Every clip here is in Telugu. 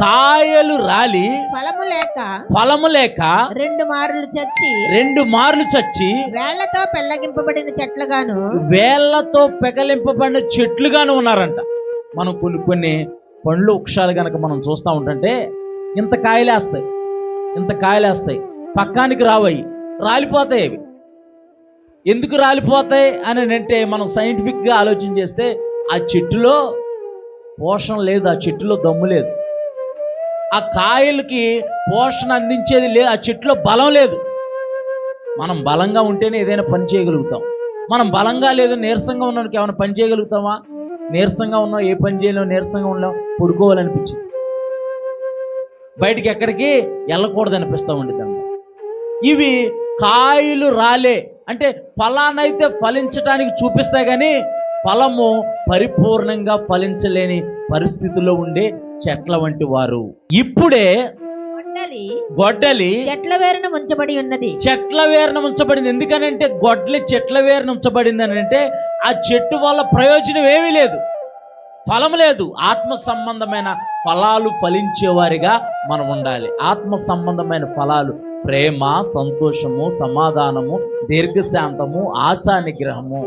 కాయలు రాలి ఫలము లేక ఫలము లేక రెండు మారులు చచ్చి రెండు మార్లు చచ్చి వేళ్ళతో పెళ్ళగింపబడిన చెట్లుగాను వేళ్ళతో పెకలింపబడిన చెట్లుగాను ఉన్నారంట. మనం కొన్ని కొన్ని పండ్లు వృక్షాలు కనుక మనం చూస్తూ ఉంటుంటే ఇంత కాయలేస్తాయి ఇంత కాయలేస్తాయి. పక్కానికి రావయి రాలిపోతాయి అవి. ఎందుకు రాలిపోతాయి అని అంటే మనం సైంటిఫిక్గా ఆలోచన చేస్తే ఆ చెట్టులో పోషణ లేదు ఆ చెట్టులో దమ్ము లేదు. ఆ కాయలకి పోషణ అందించేది లేదు ఆ చెట్లో బలం లేదు. మనం బలంగా ఉంటేనే ఏదైనా పని చేయగలుగుతాం. మనం బలంగా లేదు నీరసంగా ఉన్నానికి ఏమైనా పని చేయగలుగుతామా? నీరసంగా ఉన్నాం ఏ పని చేయలేం నీరసంగా ఉన్నాం పడుకోవాలనిపించింది. బయటికి ఎక్కడికి వెళ్ళకూడదు అనిపిస్తూ ఉండేదాన్ని ఇవి కాయలు రాలే. అంటే ఫలానైతే ఫలించడానికి చూపిస్తాయి కానీ ఫలము పరిపూర్ణంగా ఫలించలేని పరిస్థితుల్లో ఉండే చెట్ల వంటి వారు. ఇప్పుడే గొడ్డలి చెట్ల వేరున ఉంచబడి ఉన్నది. చెట్ల వేరున ఉంచబడింది ఎందుకనంటే గొడ్డలి చెట్ల వేరున ఉంచబడింది అని అంటే ఆ చెట్టు వల్ల ప్రయోజనం ఏమీ లేదు. ఫలం లేదు. ఆత్మ సంబంధమైన ఫలాలు ఫలించేవారిగా మనం ఉండాలి. ఆత్మ సంబంధమైన ఫలాలు ప్రేమ సంతోషము సమాధానము దీర్ఘశాంతము ఆశా నిగ్రహము.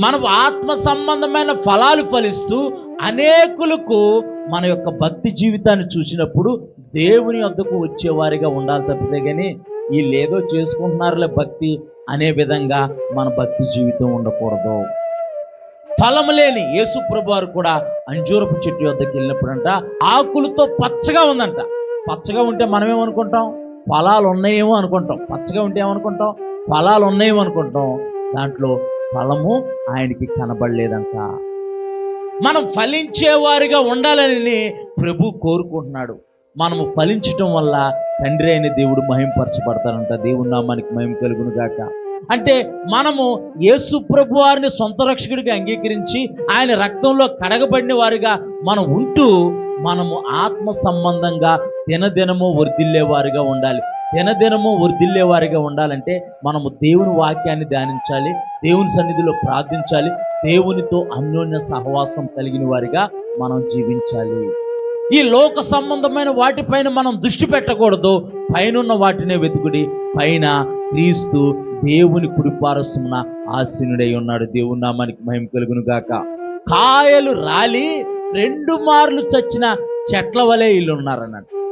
మనం ఆత్మ సంబంధమైన ఫలాలు ఫలిస్తూ అనేకులకు మన యొక్క భక్తి జీవితాన్ని చూసినప్పుడు దేవుని వద్దకు వచ్చేవారిగా ఉండాలి తప్పితే కానీ వీళ్ళు ఏదో చేసుకుంటున్నారులే భక్తి అనే విధంగా మన భక్తి జీవితం ఉండకూడదు. ఫలము లేని యేసు ప్రభువారు కూడా అంజూరపు చెట్టు వద్దకు వెళ్ళినప్పుడంట ఆకులతో పచ్చగా ఉందంట. పచ్చగా ఉంటే మనం ఏమనుకుంటాం? ఫలాలు ఉన్నాయేమో అనుకుంటాం. పచ్చగా ఉంటే ఏమనుకుంటాం? ఫలాలు ఉన్నాయేమో అనుకుంటాం. దాంట్లో ఫలము ఆయనకి కనబడలేదంట. మనం ఫలించేవారిగా ఉండాలని ప్రభు కోరుకుంటున్నాడు. మనము ఫలించటం వల్ల తండ్రి అయిన దేవుడు మహింపరచబడతారంట దేవుడు నామానికి మహిమ కలుగును గాక. అంటే మనము యేసు ప్రభు వారిని సొంత రక్షకుడిగా అంగీకరించి ఆయన రక్తంలో కడగబడిన వారిగా మనం ఉంటూ మనము ఆత్మ సంబంధంగా దినదినము వర్ధిల్లే వారిగా ఉండాలి. దినదినము వర్ధిల్లే వారిగా ఉండాలంటే మనము దేవుని వాక్యాన్ని ధ్యానించాలి దేవుని సన్నిధిలో ప్రార్థించాలి దేవునితో అన్యోన్య సహవాసం కలిగిన వారిగా మనం జీవించాలి. ఈ లోక సంబంధమైన వాటిపైన మనం దృష్టి పెట్టకూడదు. పైనున్న వాటినే వెతుకుడి పైన క్రీస్తు దేవుని కుడిపారసమున ఆసీనుడై ఉన్నాడు. దేవుని నామానికి మహిమ కలుగును గాక. కాయలు రాలి రెండు మార్లు చచ్చిన చెట్ల వలె వీళ్ళు ఉన్నారన్నాడు